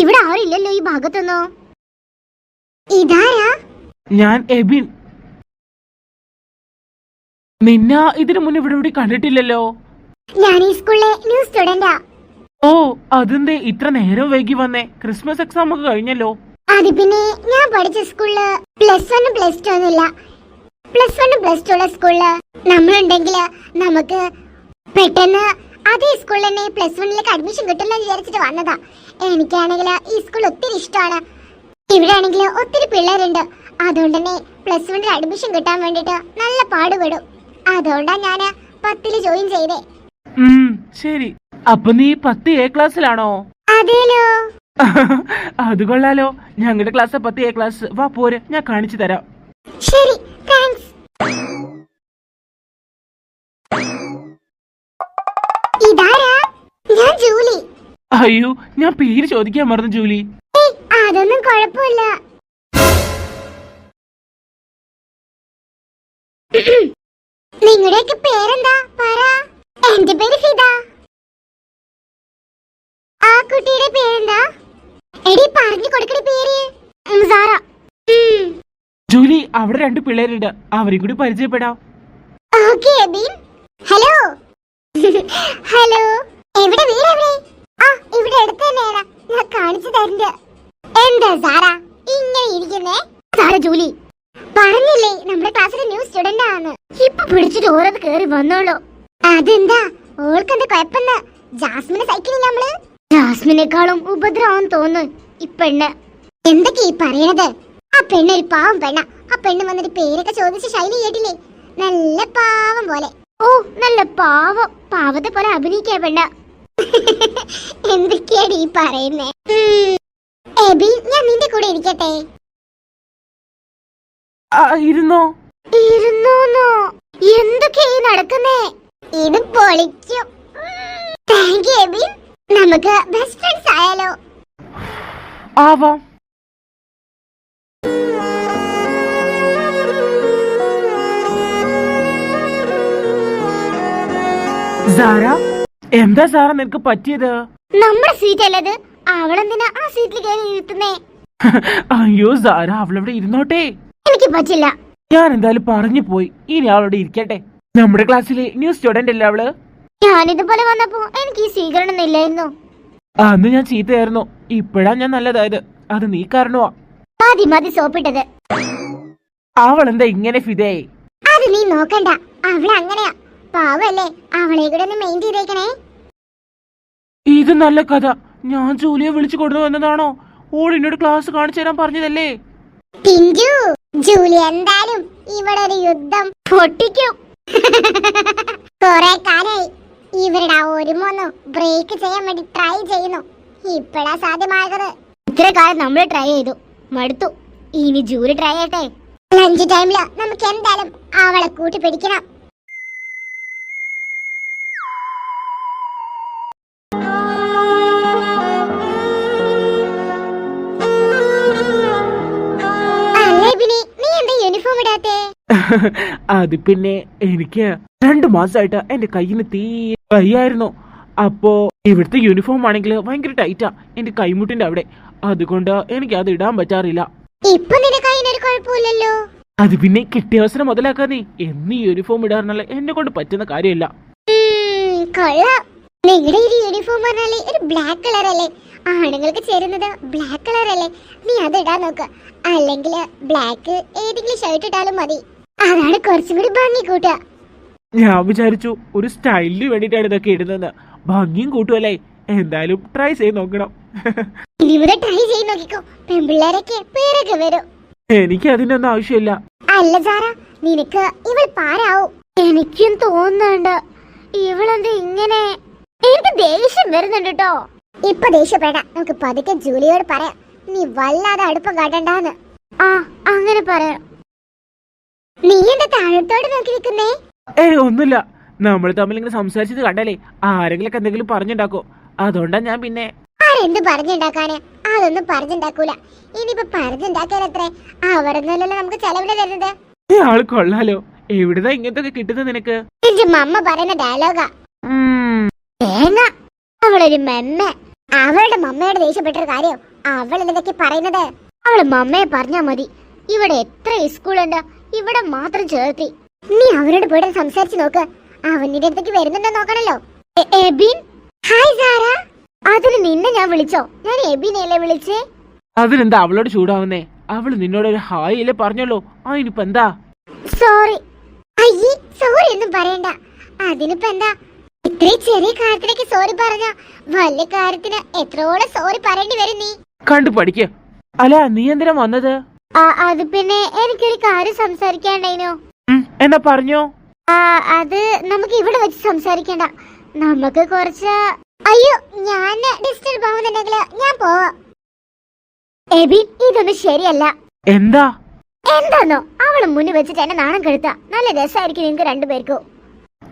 ഇവിടെ ആരില്ലല്ലോ ഈ ഭാഗത്തൊന്നോ. ഇതാരാ? ഞാൻ എബിൻ. നിന്ന ഇതിനു മുന്നേ ഇവിടെ ഇവിടെ കണ്ടിട്ടില്ലല്ലോ. ഞാൻ ഈ സ്കൂളിലെ ന്യൂ സ്റ്റുഡന്റാ. ഓ അതെന്തേ? ഇത്ര നേരം വൈകി വന്നേ. ക്രിസ്മസ് എക്സാം ഒക്കെ കഴിഞ്ഞല്ലോ. അത് പിന്നെ ഞാൻ പഠിച്ച സ്കൂളിൽ പ്ലസ് വണ്ണും പ്ലസ് ടു ഒന്നുമില്ല. പ്ലസ് വണ്ണും പ്ലസ് ടു ഉള്ള സ്കൂളിൽ നമ്മളുണ്ടെങ്കിൽ നമുക്ക് പെട്ടെന്ന് അതേ സ്കൂളിൽ തന്നെ പ്ലസ് വണ്ണിലേക്ക് അഡ്മിഷൻ കിട്ടുമെന്ന് വിചാരിച്ചിട്ട് വന്നതാ. എനിക്കാണെങ്കിൽ ഈ സ്കൂൾ ഒത്തിരി ഇഷ്ടമാണ്. ഇവിടെ ആണെങ്കിൽ ഒത്തിരി പിള്ളേരുണ്ട്. അതുകൊണ്ട് തന്നെ പ്ലസ് വണ്ണിൽ അഡ്മിഷൻ കിട്ടാൻ വേണ്ടിട്ട് നല്ല പാടുപെടും. അതുകൊണ്ടാ ഞാൻ പത്തിൽ ജോയിൻ ചെയ്തേ. ശരി. അപ്പൊ നീ പത്ത് എ ക്ലാസ്സിലാണോ അതേലോ. അത് കൊള്ളാലോ. ഞങ്ങളുടെ ക്ലാസ് പത്ത് എ ക്ലാസ് വാ പോര്. ഞാൻ കാണിച്ചു തരാം. ശരി. അയ്യോ ഞാൻ പേര് ചോദിക്കാൻ മറന്നു ജൂലി. അതൊന്നും കുഴപ്പമില്ല. നിങ്ങളുടെയൊക്കെ പേരെന്താ? പറ. എന്റെ പേര് ഫിദ. ആ കുട്ടിയുടെ പേരെന്താ? എടി പറഞ്ഞു കൊടുക്കണ പേര്. സാറ ജൂലി അവിടെ രണ്ട് പിള്ളേരുണ്ട്. അവരെ കൂടി പരിചയപ്പെടാം. Okay hello. ഹലോ. എവിടെ വീട് എവിടെ ആ ഇവിടെ അടുത്ത് തന്നെയാണ് ഞാൻ കാണിച്ചു തരണ്ട്. എന്താ സാറാ? ഇങ്ങനെ ഇരിക്കുന്നേ? Sara Julie. പറഞ്ഞില്ലേ നമ്മുടെ ക്ലാസ്സിലെ ന്യൂ സ്റ്റുഡന്റ് ആണ് ഇപ്പൊ പിടിച്ചിട്ട് ഓരോന്ന് കേറി വന്നോളൂ. അതെന്താ? ഓൾക്കെന്താ കുഴപ്പമെന്ന്? ജാസ്മിനെ സൈക്കിളില്ല നമ്മൾ? ജാസ്മിനേക്കാളും ഉപദ്രവം തോന്നുന്നു ഈ പെണ്ണ്. എന്തൊക്കെ ഈ പറയണത്? ആ പെണ്ണ് ഒരു പാവം പെണ്ണ. ആ പെണ്ണ് വന്നിട്ട് പേരൊക്കെ ചോദിച്ച് ശൈലി കേട്ടില്ലേ നല്ല പാവം പോലെ. ഓ നല്ല പാവം. പാവത്തെ പോലെ അഭിനയിക്കാ പെണ്ണ. എന്തൊക്കെയാണ് ഈ പറയുന്നേ? എബി ഞാൻ നിന്റെ കൂടെ ഇരിക്കട്ടെ? ആ, ഇരുന്നോ? ഇരുന്നോന്നോ? എന്തൊക്കെയായി നടക്കുന്നേ? ഇത് പൊളിക്കും. Thank you Eby. നമുക്ക് ബെസ്റ്റ് ഫ്രണ്ട്സ് ആയാലോ? ആവാം. സാറ എന്താ സാറ നിനക്ക് പറ്റിയത്? നമ്മുടെ സീറ്റ് അല്ലത്. അവളെന്തിനാ ആ സീറ്റിൽ കയറി ഇരുത്തുന്നേ? അയ്യോ സാറ അവളവിടെ ഇരുന്നോട്ടെ. എനിക്ക് പറ്റില്ല. ഞാൻ എന്തായാലും പറഞ്ഞു പോയി. ഇനി അവളവിടെ ഇരിക്കട്ടെ. നമ്മുടെ ക്ലാസ്സിലെ ന്യൂ സ്റ്റുഡന്റ് അല്ലേ അവൾ? ഞാൻ ഇതുപോലെ വന്നപ്പോ എനിക്ക് ഈ സ്വീകരണം ഇല്ലായിരുന്നു. അന്ന് ഞാൻ ചീത്തയായിരുന്നു. ഇപ്പോഴാ ഞാൻ നല്ലതായത്. അത് നീ കാരണമാ മതി മതി സോപ്പിട്ടത്. അവൾ എന്താ ഇങ്ങനെ ഫിതയായി അത് നീ നോക്കണ്ട. അവൾ അങ്ങനെയാ പാവല്ലേ? അവളെ കൂടെ ഒന്ന് മെയിൻ ചെയ്തേക്കണേ. ഇത് നല്ല കഥ. ഞാൻ ജൂലിയെ വിളിച്ചു കൊണ്ടു വന്നതാണോ? ഓൾ എന്നോട് ക്ലാസ് കാണിച്ചു തരാൻ പറഞ്ഞതല്ലേ? പിഞ്ചു ജൂലി എന്തായാലും ഇവിടെ ഒരു യുദ്ധം പൊട്ടിക്കും. കൊറേ കാലായി. ഇവരുടെ ആ ഒരുമൊന്ന് ബ്രേക്ക് ചെയ്യാൻ വേണ്ടി ട്രൈ ചെയ്യുന്നു. ഇപ്പഴാ സാധ്യമായത്. ഇത്ര കാലം നമ്മൾ ട്രൈ ചെയ്തു. മടുത്തു. ഇനി ജൂലി ട്രൈ ചെയ്യട്ടെ? ലഞ്ച് ടൈമിൽ നമുക്ക് എന്തായാലും അവളെ കൂട്ടി പിടിക്കണം യൂണിഫോം അത് പിന്നെ എനിക്ക് രണ്ടു മാസമായിട്ട് എന്റെ കയ്യിന് തീ വയ്യായിരുന്നു അപ്പോ ഇവിടുത്തെ യൂണിഫോം ആണെങ്കിൽ ഭയങ്കര ടൈറ്റാ എന്റെ കൈമുട്ടിന്റെ അവിടെ. അതുകൊണ്ട് എനിക്ക് അത് ഇടാൻ പറ്റാറില്ല. ഇപ്പൊ കുഴപ്പമില്ലല്ലോ. അത് പിന്നെ കിട്ടിയ അവസരം മുതലാക്കാതെ എന്ന് യൂണിഫോം ഇടാറുള്ള എന്നെ കൊണ്ട് പറ്റുന്ന കാര്യമല്ല. നിങ്ങളുടെ യൂണിഫോം പറഞ്ഞാൽ ഒരു ബ്ലാക്ക് കളർ അല്ലേ? ആണുങ്ങൾക്ക് ചേരുന്നത് ബ്ലാക്ക് കളർ അല്ലേ? നീ അത് ഇടാൻ നോക്ക്. അല്ലെങ്കിൽ ബ്ലാക്ക് ഏതെങ്കിലും ഷർട്ട് ഇട്ടാലും മതി. അതാണ് കുറച്ചും കൂടി ഭംഗി കൂട്ടുക. ഞാൻ വിചാരിച്ചു ഒരു സ്റ്റൈലിന് വേണ്ടിയിട്ടാണ് ഇതൊക്കെ ഇടുന്നത് ഭംഗിയും കൂട്ടുമല്ലേ എന്തായാലും ട്രൈ ചെയ്ത് നോക്കണം. ഇനി മുതൽ ട്രൈ ചെയ്ത് നോക്കിക്കോ. പെൺപിള്ളേരൊക്കെ പേരൊക്കെ വരും. എനിക്ക് അതിനൊന്നും ആവശ്യമില്ല. അല്ല സാറ നിനക്ക് ഇവൾ പാരാവും. എനിക്കും തോന്നുന്നുണ്ട്. ഇവളെന്ത് ഇങ്ങനെ എനിക്ക് ദേഷ്യം വരുന്നുണ്ട് കേട്ടോ ഇപ്പൊ ദേഷ്യപ്പെട നമുക്ക് പതുക്കെ ജൂലിയോട് പറയാം. നീ വല്ലാതെ അടുപ്പം കാട്ടണ്ടാന്ന്. ആ അങ്ങനെ പറയാം. നീ എന്താ താഴത്തോട് നോക്കി നിൽക്കുന്നേ ഏ ഒന്നുമില്ല. നമ്മൾ തമ്മിൽ ഇങ്ങനെ സംസാരിച്ചത് കണ്ടല്ലേ? ആരെങ്കിലൊക്കെ എന്തെങ്കിലും പറഞ്ഞുണ്ടാക്കോ? അതുകൊണ്ടാ ഞാൻ പിന്നെ ആരെന്ത് പറഞ്ഞുണ്ടാക്കാന്? അതൊന്നും പറഞ്ഞുണ്ടാക്കൂല. ഇനിയിപ്പോ പറഞ്ഞുണ്ടാക്കാനത്രേ അവരൊന്നല്ലോ നമുക്ക് ചെലവിടെ തരുന്നത്. ഈ ആൾ കൊള്ളാലോ. എവിടുന്നാ ഇങ്ങനത്തെ ഒക്കെ കിട്ടുന്നത് നിനക്ക്? എന്റെ മമ്മ പറയുന്ന ഡയലോഗാ തേങ്ങ. അവളൊരു മെമ്മ. അവളുടെ മമ്മയോട് ദേഷ്യപ്പെട്ടൊരു കാര്യം അവൾ എന്തൊക്കെ പറയുന്നത്? അവൾ മമ്മയെ പറഞ്ഞാ മതി. ഇവിടെ എത്ര സ്കൂളുണ്ട്? ഇവിടെ മാത്രം ചേർത്തി. നീ അവരോട് പോയിട്ട് സംസാരിച്ചു നോക്ക്. അവന്റെ അടുത്തേക്ക് വരുന്നുണ്ടോ നോക്കണല്ലോ. എബിൻ? Hi Sara. അതിന് നിന്നെ ഞാൻ വിളിച്ചോ? ഞാൻ എബിനെയല്ലേ വിളിച്ചേ? അതിനെന്താ അവളോട് ചൂടാവുന്നേ? അവൾ നിന്നോട് ഒരു ഹായ് അല്ലേ പറഞ്ഞല്ലോ അതിനിപ്പോ എന്താ സോറി അയ്യേ സോറി ഒന്നും പറയണ്ട. അതിനിപ്പോ എന്താ ഇത്രയും ചെറിയ കാര്യത്തിലേക്ക് സോറി പറഞ്ഞ വലിയ കാര്യത്തിന് എത്രയോളം സോറി പറയേണ്ടി വരും നീ? കണ്ടു പഠിക്ക. അല്ല നീ എന്തിനാ വന്നത്? അത് പിന്നെ എനിക്കൊരു കാര്യം സംസാരിക്കാണ്ടായിനോ ഉം, എന്നാ പറഞ്ഞോ? അത് നമുക്ക് ഇവിടെ വെച്ച് സംസാരിക്കണ്ട. നമുക്ക് കുറച്ച് അയ്യോ ഞാൻ ഡിസ്റ്റർബ് ആവുന്നുണ്ടെങ്കിൽ ഞാൻ പോവാ. എബിൻ ഇതൊന്നും ശരിയല്ല. എന്താ? എന്താന്നോ? അവൾ മുന്നിൽ വെച്ചിട്ട് എന്നെ നാണം കെടുത്ത. നല്ല രസമായിരിക്കും നിങ്ങൾക്ക് രണ്ടുപേർക്കും.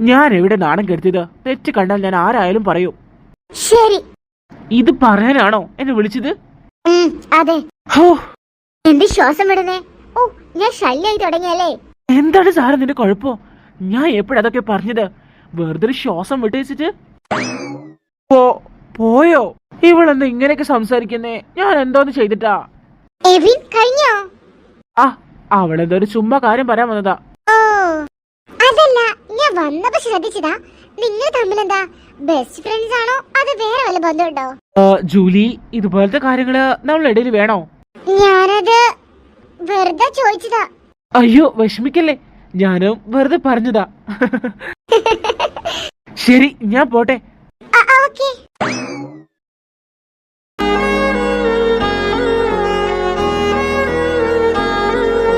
ഞാൻ എവിടെ നാണം കെടുത്തിയത്? തെറ്റ് കണ്ടാൽ ഞാൻ ആരായാലും പറയും. ശരി. ഇത് പറയാനാണോ എന്നെ വിളിച്ചത്? ഉം, അതെ. ഹോ. എന്റെ ശ്വാസം വിടുന്നേ? ഓ ഞാൻ ശല്യായി തുടങ്ങിയല്ലേ? എന്താണ് സാറേ നിന്റെ കുഴപ്പോ? ഞാൻ എപ്പോഴതൊക്കെ പറഞ്ഞത്? വെറുതെ ഒരു ശ്വാസം വിട്ടേച്ചിട്ട്? പോ പോയോ? ഇവളെന്താ ഇങ്ങനെയൊക്കെ സംസാരിക്കുന്നേ? ഞാൻ എന്തോന്ന് ചെയ്തിട്ടാ? എവിൻ കഴിഞ്ഞോ? ആ അവളെന്തോ ഒരു ചുമ്മാ കാര്യം പറയാൻ വന്നതാ. വന്നപ്പോ ശ്രദ്ധിച്ചതാ. നിങ്ങൾ തമ്മിലെന്താ? ബെസ്റ്റ് ഫ്രണ്ട്സ് ആണോ? അത് വേറെ വല്ല ബന്ധമുണ്ടോ? ജൂലി ഇതുപോലത്തെ കാര്യങ്ങൾ നമ്മളുടെ ഇടയിൽ വേണോ? ഞാനത് വെറുതെ ചോദിച്ചതാ. അയ്യോ വിഷമിക്കല്ലേ? ഞാനും വെറുതെ പറഞ്ഞതാ. ശരി ഞാൻ പോട്ടെ.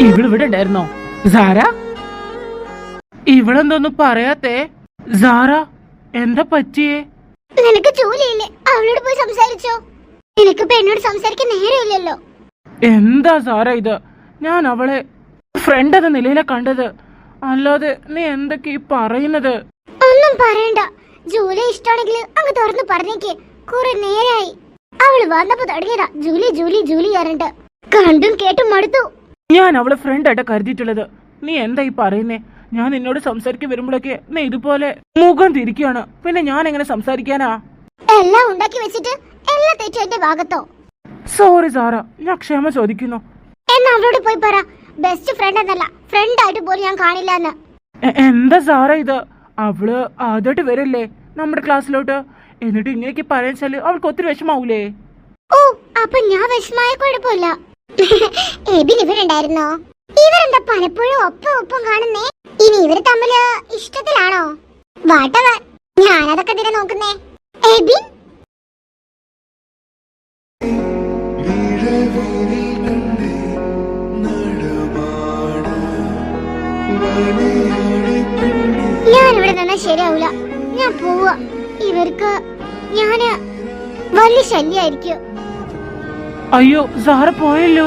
ഇവളിവിടെ ഉണ്ടായിരുന്നോ? സാര? ഇവളെന്തോന്നും പറയാത്തേ? സാറ എന്താ പറ്റിയേ? നിനക്ക് ജോലിയില്ലേ? അവളോട് പോയി സംസാരിച്ചോ. നിനക്ക് പെണ്ണോട് സംസാരിക്കാൻ നേരമില്ലല്ലോ. എന്താ സാറ ഇത്? ഞാൻ അവളെ ഫ്രണ്ട് എന്ന നിലയിലെ കണ്ടത്. അല്ലാതെ നീ എന്തൊക്കെ ഈ പറയുന്നത്? ഒന്നും പറയണ്ട. ജൂലി ഇഷ്ടമാണെങ്കിൽ അങ്ങ് തുറന്ന് പറഞ്ഞേക്ക്. കുറെ നേരായി. അവൾ വന്നപ്പോ തുടങ്ങിയതാ. ജൂലി ജൂലി ജൂലി കണ്ടും കേട്ടും മടുത്തു. ഞാൻ അവളെ ഫ്രണ്ടായിട്ട് കരുതിയിട്ടുള്ളത്. നീ എന്താ ഈ പറയുന്നേ? ഞാൻ നിന്നോട് സംസാരിക്കാൻ വരുമ്പോഴൊക്കെ നീ ഇതുപോലെ മുഖം തിരിക്കുകയാണ്. പിന്നെ ഞാൻ എങ്ങനെ സംസാരിക്കാനാ? എല്ലാം ഉണ്ടാക്കി വെച്ചിട്ട് എല്ലാ തെറ്റും എന്റെ ഭാഗത്തോ? സോറി സാറ ഞാൻ ക്ഷമ ചോദിക്കുന്നു. എന്നാ അവളോട് പോയി പറ. ബെസ്റ്റ് ഫ്രണ്ട് എന്നല്ല ഫ്രണ്ട് ആയിട്ട് പോലും ഞാൻ കാണില്ല എന്ന് എന്താ സാറ ഇത്? അവൾ ആദ്യമായിട്ട് വരല്ലേ നമ്മുടെ ക്ലാസ്സിലോട്ട്? എന്നിട്ട് ഇങ്ങനെയൊക്കെ പറയാച്ചാൽ അവൾക്ക് ഒത്തിരി വിഷമാവൂലേ? ഓ അപ്പൊ ഞാൻ വിഷമായ കുഴപ്പമില്ല. എബിൻ ഇവരുണ്ടായിരുന്നോ? ഇവരെന്താ പലപ്പോഴും ഒപ്പം ഒപ്പം കാണുന്നേ? ഇനി ഇവർ തമ്മിൽ ഇഷ്ടത്തിലാണോ? വാട്ടവർ ഞാനതൊക്കെ ഇതിനെ നോക്കുന്നേ? എബിൻ? ഞാൻ ഇവിടെ നിന്നാ ശരിയാവൂല. ഞാൻ പോവുക ഇവർക്ക് ഞാൻ വലിയ ശല്യായിരിക്കും. അയ്യോ സാറ പോയല്ലോ.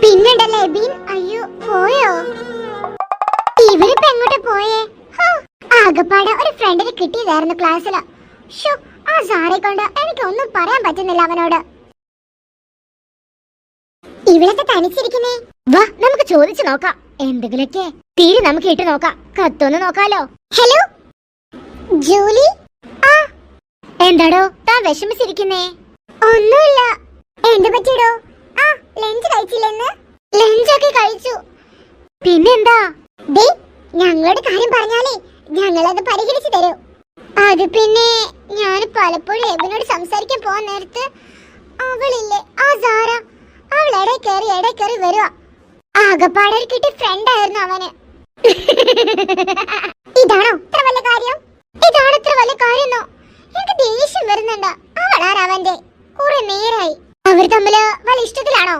പിന്നെ പിന്നുണ്ടല്ലേ എബീൻ? അയ്യോ പോയോ? ഇവരിപ്പോ എങ്ങോട്ട് പോയേ ആകപ്പാടെ ഒരു ഫ്രണ്ടിനെ കിട്ടിയതായിരുന്നു ക്ലാസ്സിൽ. ഷോ ആ സാറെ കൊണ്ട് എനിക്ക് ഒന്നും പറയാൻ പറ്റുന്നില്ല അവനോട്. ഇവിടൊക്കെ തനിച്ചിരിക്കുന്നേ? വാ നമുക്ക് ചോദിച്ചു നോക്കാം. എന്തെങ്കിലൊക്കെ തീരെ നമുക്ക് ഇട്ട് നോക്കാം. കത്തൊന്ന് നോക്കാലോ. ഹലോ? ജൂലി? ആ എന്താടോ താൻ വിഷമിച്ചിരിക്കുന്നേ? ഒന്നുമില്ല. എന്ത് പറ്റിയടോ ആ ലഞ്ച് കഴിച്ചില്ലെന്ന്? ലഞ്ചൊക്കെ കഴിച്ചു. പിന്നെന്താ? ദേ ഞങ്ങളുടെ കാര്യം പറഞ്ഞാലേ ഞങ്ങളത് പരിഹരിച്ചു തരും. അത് പിന്നെ ഞാൻ പലപ്പോഴും എബിനോട് സംസാരിക്കാൻ പോകാൻ നേരത്ത് അവളില്ലേ ആ സാറ അവൾ ഇടയിൽ കയറി ഇടയിൽ കയറി വരുക ആകപ്പാടെ കിട്ടി ഫ്രണ്ട് ആയിരുന്നു അവന്. ഇതാണോ ഇത്ര വലിയ കാര്യം? ഇതാണ് ഇത്ര വലിയ കാര്യന്നോ എനിക്ക് ദേഷ്യം വരുന്നുണ്ട്. അവളാണ് അവന്റെ കുറെ നേരായി. അവർ തമ്മിൽ വലിയ ഇഷ്ടത്തിലാണോ?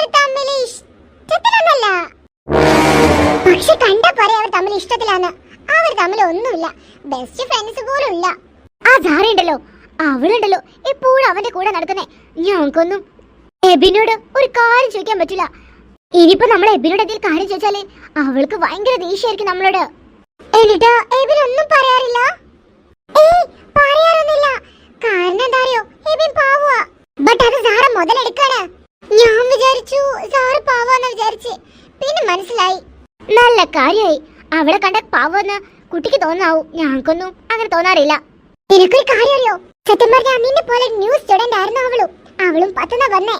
അവർ തമ്മിൽ ഇഷ്ടത്തിലൊന്നല്ല പക്ഷെ കണ്ട പറയാ അവർ തമ്മിൽ ഇഷ്ടത്തിലാന്ന് അവർ തമ്മിൽ ഒന്നുമില്ല. ബെസ്റ്റ് ഫ്രണ്ട്സ് പോലും ഇല്ല ആ ധാരയുണ്ടല്ലോ അവളുണ്ടല്ലോ എപ്പോഴും അവന്റെ കൂടെ നടക്കുന്നേ. ഞങ്ങൾക്കൊന്നും എബിനോട് ഒരു കാര്യം ചോദിക്കാൻ പറ്റില്ല. ഇനിയിപ്പോ നമ്മൾ എബിനോട് എന്തെങ്കിലും കാര്യം ചോദിച്ചാലേ അവൾക്ക് ഭയങ്കര ദേഷ്യമായിരിക്കും നമ്മളോട്. എന്നിട്ട് എബിൻ ഒന്നും പറയാറില്ല? ഏയ് പറയാറൊന്നുമില്ല. കാരണം എന്താ അറിയോ? എബിൻ പാവുക ബട്ട് അത് സാറ മുതലെടുക്കാണ്. ഞാൻ വിചാരിച്ചു സാറ് പാവാന്ന് വിചാരിച്ച്. പിന്നെ മനസ്സിലായി. നല്ല കാര്യമായി അവളെ കണ്ട പാവെന്ന് കുട്ടിക്ക് തോന്നാവൂ. ഞങ്ങൾക്കൊന്നും അങ്ങനെ തോന്നാറില്ല. എനിക്കൊരു കാര്യം അറിയോ സത്യം പറഞ്ഞാൽ നിന്നെ പോലെ ന്യൂ സ്റ്റുഡന്റ് ആയിരുന്നു അവളും. അവളും പത്തുന്ന വന്നേ.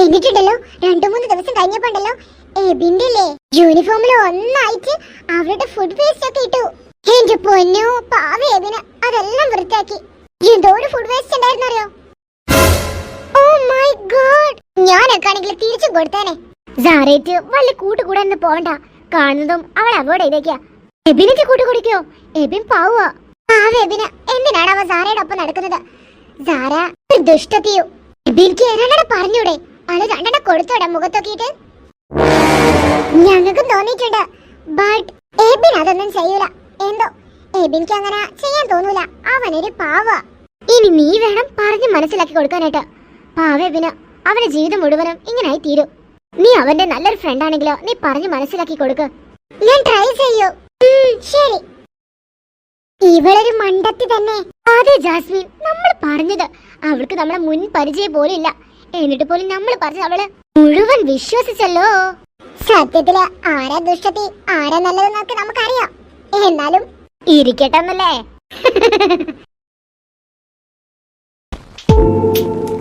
എന്നിട്ടുണ്ടല്ലോ രണ്ടു മൂന്ന് ദിവസം കഴിഞ്ഞപ്പോണ്ടല്ലോ എബിന്റെ യൂണിഫോമിൽ ഒന്നായിട്ട് അവളുടെ ഫുഡ് വേസ്റ്റ് ഒക്കെ ഇട്ടു. എന്റെ പൊന്നു പാവ എബിന്. അതെല്ലാം വൃത്തിയാക്കി. എന്തോ ഫുഡ് വേസ്റ്റ് ഉണ്ടായിരുന്നു അറിയോ ഓ മൈ ഗോഡ് ഞാനൊക്കെ ആണെങ്കിൽ തിരിച്ചു കൊടുത്തേനെ. സാറേറ്റ് വല്ല കൂട്ടുകൂടാൻ പോവണ്ട. കാണുന്നതും അവൾ അവോട് ഇതൊക്കെയാ എബിനൊക്കെ കൂട്ടു കുടിക്കോ? എബിൻ പാവോ. പാവ എബിന്. എന്തിനാണ് അവ സാറയുടെ ഒപ്പം നടക്കുന്നത്? സാറ ദുഷ്ടത്തിയോ. എബിൻക്ക് രണ്ടെണ്ണം പറഞ്ഞൂടെ? അത് രണ്ടെണ്ണം കൊടുത്തോടെ മുഖത്തൊക്കിയിട്ട്? ഞങ്ങൾക്കും തോന്നിയിട്ടുണ്ട്. ബട്ട് എബിൻ അതൊന്നും ചെയ്യൂല. എന്തോ? എബിൻക്ക് അങ്ങനെ ചെയ്യാൻ തോന്നൂല. അവനൊരു പാവ. ഇനി നീ വേണം പറഞ്ഞ് മനസ്സിലാക്കി കൊടുക്കാനായിട്ട്. പാവ എബിന് അവന്റെ ജീവിതം മുഴുവനും ഇങ്ങനായി തീരും. നീ അവന്റെ നല്ലൊരു ഫ്രണ്ട് ആണെങ്കിലോ നീ പറഞ്ഞു മനസ്സിലാക്കി കൊടുക്ക്. ഞാൻ ട്രൈ ചെയ്യൂ. ശരി. ഇവളൊരു മണ്ടത്തി തന്നെ. അതെ ജാസ്മിൻ നമ്മൾ പറഞ്ഞത്. അവൾക്ക് നമ്മളെ മുൻ പരിചയം പോലും ഇല്ല എന്നിട്ട് പോലും നമ്മൾ പറഞ്ഞു അവൾ മുഴുവൻ വിശ്വസിച്ചല്ലോ. സത്യത്തിൽ ആരാ ദുഷ്ടത്തി? ആരാ നല്ലതെന്നൊക്കെ നമുക്കറിയാം. എന്നാലും ഇരിക്കട്ടെ എന്നല്ലേ